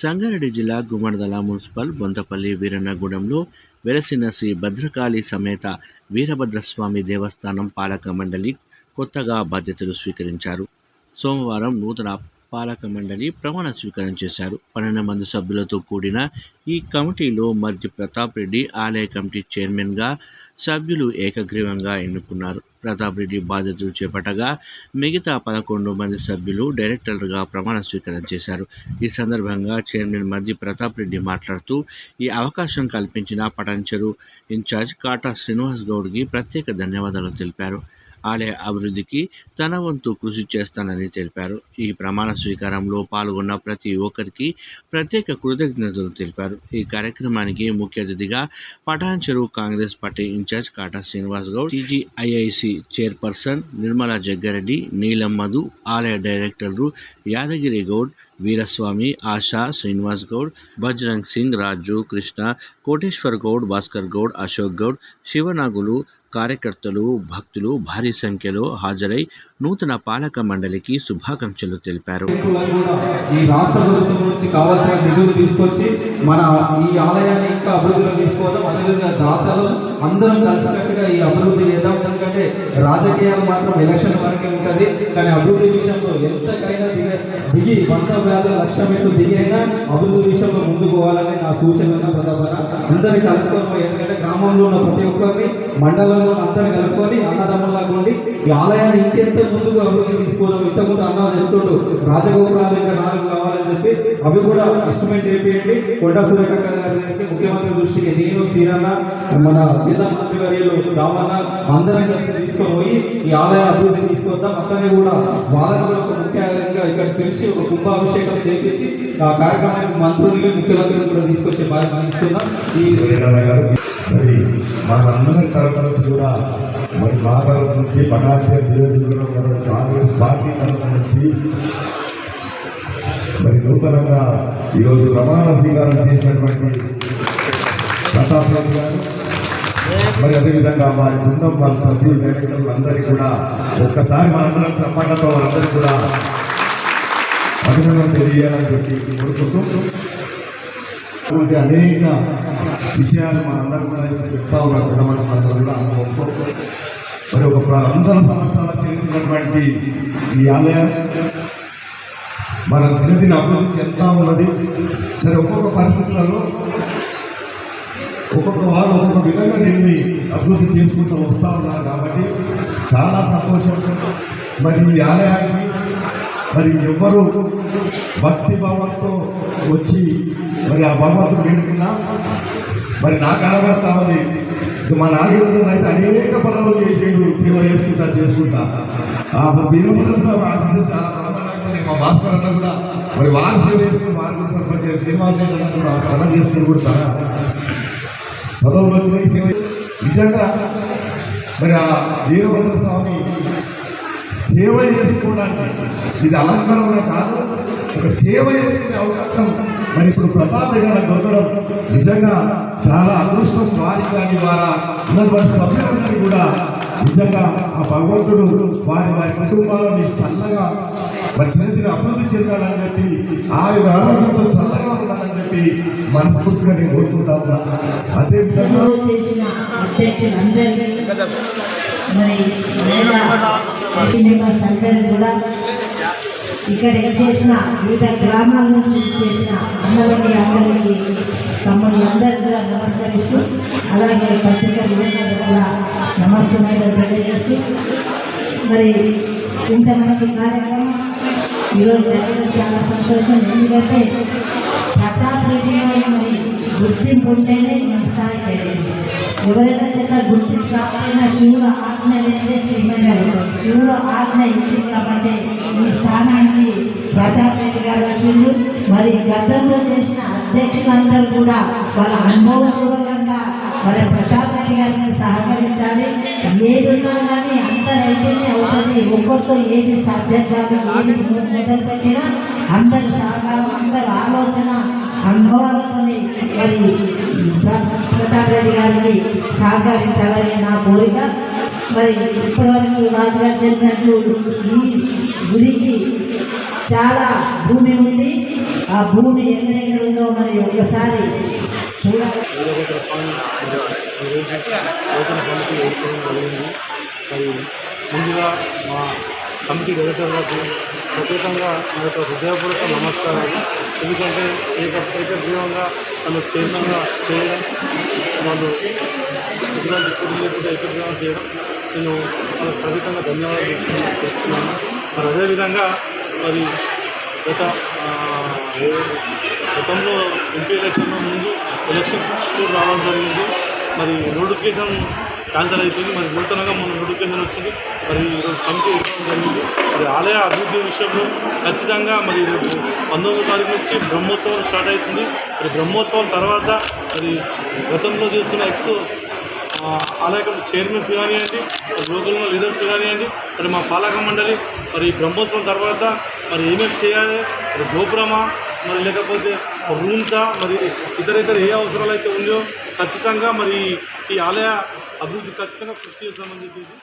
సంగారెడ్డి జిల్లా గుమ్మడదల మున్సిపల్ బొంతపల్లి వీరన్నగూడెంలో వెలసిన శ్రీ భద్రకాళి సమేత వీరభద్రస్వామి దేవస్థానం పాలక మండలి కొత్తగా బాధ్యతలు స్వీకరించారు. సోమవారం నూతన పాలక మండలి ప్రమాణ స్వీకారం చేశారు. పన్నెండు మంది సభ్యులతో కూడిన ఈ కమిటీలో మధ్య ప్రతాప్ రెడ్డి ఆలయ కమిటీ చైర్మన్గా సభ్యులు ఏకగ్రీవంగా ఎన్నుకున్నారు. ప్రతాప్ రెడ్డి బాధ్యతలు చేపట్టగా మిగతా పదకొండు మంది సభ్యులు డైరెక్టర్లుగా ప్రమాణ స్వీకారం చేశారు. ఈ సందర్భంగా చైర్మన్ మధ్య ప్రతాప్ రెడ్డి మాట్లాడుతూ ఈ అవకాశం కల్పించిన పటాన్చెరు ఇన్ఛార్జ్ కాటా శ్రీనివాస్ గౌడ్కి ప్రత్యేక ధన్యవాదాలు తెలిపారు. ఆలయ అభివృద్ధికి తన వంతు కృషి చేస్తానని తెలిపారు. ఈ ప్రమాణ స్వీకారంలో పాల్గొన్న ప్రతి ఒక్కరికి ప్రత్యేక కృతజ్ఞతలు తెలిపారు. ఈ కార్యక్రమానికి ముఖ్య అతిథిగా Patan Cheruvu Congress party incharge Kata Srinivas Goud TGIIC chairperson Nirmala Jaggareddy Neelam Madhu ఆలయ డైరెక్టర్లు యాదగిరి గౌడ్ వీరస్వామి ఆశా శ్రీనివాస్ గౌడ్ బజరంగ్ సింగ్ రాజు కృష్ణ కోటేశ్వర్ గౌడ్ భాస్కర్ గౌడ్ అశోక్ గౌడ్ శివనాగులు కార్యకర్తలు భక్తులు భారీ సంఖ్యలో హాజరై నూతన పాలక మండలికి శుభాకాంక్షలు తెలిపారు. ఈ రాష్ట్ర ప్రభుత్వం నుంచి కావాల్సిన నిధులు తీసుకొచ్చి మన ఈ ఆలయాన్ని ఇంకా అభివృద్ధిలో తీసుకోవడం అదేవిధంగా దాతలు అందరం కలిసికట్టుగా ఈ అభివృద్ధి చేద్దాం. ఎందుకంటే రాజకీయాలు మాత్రం ఎలక్షన్ వరకే ఉంటుంది. కానీ అభివృద్ధి విషయంలో ఎంతకైనా దిగ దిగి వంద వేల లక్ష మెట్లు దిగి అయినా అభివృద్ధి విషయంలో ముందుకు పోవాలని నా సూచన ప్రధాన అందరినీ కలుపుకొని ఎందుకంటే గ్రామంలో ఉన్న ప్రతి ఒక్కరిని మండలంలో అందరిని కలుపుకొని అన్నదమ్ములాగా ఉండి ఈ ఆలయాన్ని ఇంకెంత ముందుకు అభివృద్ధి తీసుకోవడం ఇంతకుముందు అన్న చెప్తుంటూ రాజగోపురాలు ఇంకా నాలుగు కావాలని చెప్పి అవి కూడా ఎస్టిమేట్ చేయండి కొండా సురేఖ గారికి ముఖ్యమంత్రి దృష్టికి నేను సీరన్న మన జిల్లా మంత్రి వర్యులు రామన్న అందరం కలిసి తీసుకొని పోయి ఈ ఆలయ అభివృద్ధి తీసుకొద్దాం. అట్లనే కూడా వాళ్ళకు కూడా ఒక ముఖ్యంగా ఇక్కడ పిలిచి ఒక కుంభాభిషేకం చేపించి ఆ కార్యక్రమానికి మంత్రులు ముఖ్యమంత్రిని కూడా తీసుకొచ్చే బాధ్యత ఇస్తున్నాం ఈ మనందరం తరఫు నుంచి కూడా మరి మా తరఫు నుంచి పటాచార్య నియోజకవర్గం కాంగ్రెస్ పార్టీ తరఫు నుంచి మరి నూతనంగా ఈరోజు ప్రమాణ స్వీకారం చేసినటువంటి ప్రతాప్ రెడ్డి గారు మరి అదేవిధంగా మా బృందం వాళ్ళ సభ్యులు డైరెక్టర్లు అందరికీ కూడా ఒక్కసారి మనందరం చప్పట్లతో వారందరికీ కూడా అభినందన తెలియాలని చెప్పి కోరుకుంటూ అనేక విషయాలు మనందరం కూడా చెప్తా ఉన్నారు పెద్ద మనుషులందరూ కూడా ఒక్కొక్క మరి ఒక ప్ర- వందల సంవత్సరాల చేసినటువంటి ఈ ఆలయం మన దినదిన అభివృద్ధి చెందుతా ఉన్నది. సరే ఒక్కొక్క పరిస్థితులలో ఒక్కొక్క వారు ఒక్కొక్క విధంగా దీన్ని అభివృద్ధి చేసుకుంటూ వస్తూ ఉన్నారు కాబట్టి చాలా సంతోషం. మరి ఈ ఆలయానికి మరి ఎవరు భక్తి భావంతో వచ్చి మరి ఆ భగవంతుడు వేడుకున్నా? మరి నాకు కనబడతా ఉంది మా నాగేంద్రుడు అయితే అనేక పనులు చేసేడు సేవ చేసుకుంటా చేసుకుంటా. ఆ వీరభద్ర స్వామి ఆశీస్సు చాలా బ్రహ్మాండంగా మా భాస్కర్ అన్న కూడా మరి వారు సేవ చేసుకుని వారు కూడా సర్పంచ్ శ్రీనివాస రెడ్డి అన్న కూడా పదం చేసుకుని కూడా చాలా పదవులు వచ్చినాయి సేవ నిజంగా మరి ఆ వీరభద్ర స్వామి సేవ చేసుకోవడానికి. ఇది అలంకరణ కాదు. ఒక సేవ చేసుకునే అవకాశం. మరి ఇప్పుడు ప్రతాప్ గారు దొరకడం నిజంగా చాలా అదృష్టం. వారి కానీ వారా ఉన్నటువంటి సభ్యులందరికీ కూడా నిజంగా ఆ భగవంతుడు వారి వారి కుటుంబాలని చల్లగా మరి దినదిన అభివృద్ధి చెందాలని చెప్పి ఆయన ఆరోగ్యంతో చల్లగా ఉండాలని చెప్పి మనస్ఫూర్తిగా నేను కోరుకుంటా ఉన్నా. అదేవిధంగా ఎన్నో చేసిన అధ్యక్షులందరికీ మరి కూడా ఇక్కడ చేసిన వివిధ గ్రామాల నుంచి చేసిన అన్నలకి అందరికీ అందరి కూడా నమస్కరిస్తూ అలాగే పత్రిక విలేకరులకు కూడా నమస్కారం తెలియజేస్తూ మరి ఇంత మంచి కార్యక్రమం ఈరోజు జరగడం చాలా సంతోషం. ఎందుకంటే ప్రతాప్ రెడ్డి మరి గుర్తింపు ఉంటేనే మన స్థాయికి వెళ్ళింది ఎవరైనా చిన్న గుర్తు కాకపోయినా శివుడు ఆజ్ఞ లేదే చిన్నగారు శివుడు ఆజ్ఞ ఇచ్చింది కాబట్టి ఈ స్థానానికి ప్రతాప్ రెడ్డి గారు వచ్చింది మరి గతంలో చేసిన అధ్యక్షులందరూ కూడా వాళ్ళ అనుభవపూర్వకంగా మరి ప్రతాప్ రెడ్డి గారిని సహకరించాలి. ఏది ఉన్నా కానీ అందరైతేనే అవుతుంది. ఒక్కరితో ఏది సాధ్యం కాదు ఏది మొదలు పెట్టినా అందరి సహకారం అందరి ఆలోచన మరి సహకరించాలని నా కోరిక. మరి ఇప్పటివరకు రాజుగారు చెప్పినట్లు ఈ గుడికి చాలా భూమి ఉంది. ఆ భూమి ఎక్కడెక్కడ ఉందో మరి ఒకసారి చూడాలి. కమిటీ ఏర్పడడం జరిగింది మరి ముందుగా మా కమిటీ డైరెక్టర్లకు ప్రత్యేకంగా నా యొక్క హృదయపూర్వక నమస్కారాలు. ఎందుకంటే ఏక ఏకగ్రీవంగా తను క్షేమంగా చేయడం వాళ్ళు ఎటువంటి కుటుంబ లేకుండా ఏకగ్రీవంగా చేయడం నేను వాళ్ళకి ప్రత్యేకంగా ధన్యవాదాలు చెప్తున్నాను మరి అదేవిధంగా మరి గత గతంలో ఎంపీ ఎలక్షన్లో ముందు ఎలక్షన్ రావడం జరిగింది. మరి నోటిఫికేషన్ క్యాన్సల్ అయిపోయింది. మరి నూతనంగా మనం నోటిఫికేషన్ వచ్చింది. మరి ఈరోజు కమిటీ ఇవ్వడం జరిగింది. మరి ఆలయ అభివృద్ధి విషయంలో ఖచ్చితంగా మరి రేపు పంతొమ్మిదో తారీఖు నుంచి బ్రహ్మోత్సవం స్టార్ట్ అవుతుంది. మరి బ్రహ్మోత్సవం తర్వాత మరి గతంలో చేస్తున్న ఎక్స్ ఆ, ఆలయ చైర్మన్స్ కానివ్వండి లోకల్లో లీడర్స్ కానివ్వండి మరి మా పాలక మండలి మరి బ్రహ్మోత్సవం తర్వాత మరి ఏమేమి చేయాలి మరి గోపురమా మరి లేకపోతే రూమ్సా మరి ఇతర ఇతర ఏ అవసరాలు అయితే ఉందో ఖచ్చితంగా మరి ఈ ఆలయ అభివృద్ధి ఖచ్చితంగా కృషి చేస్తామని చెప్పేసి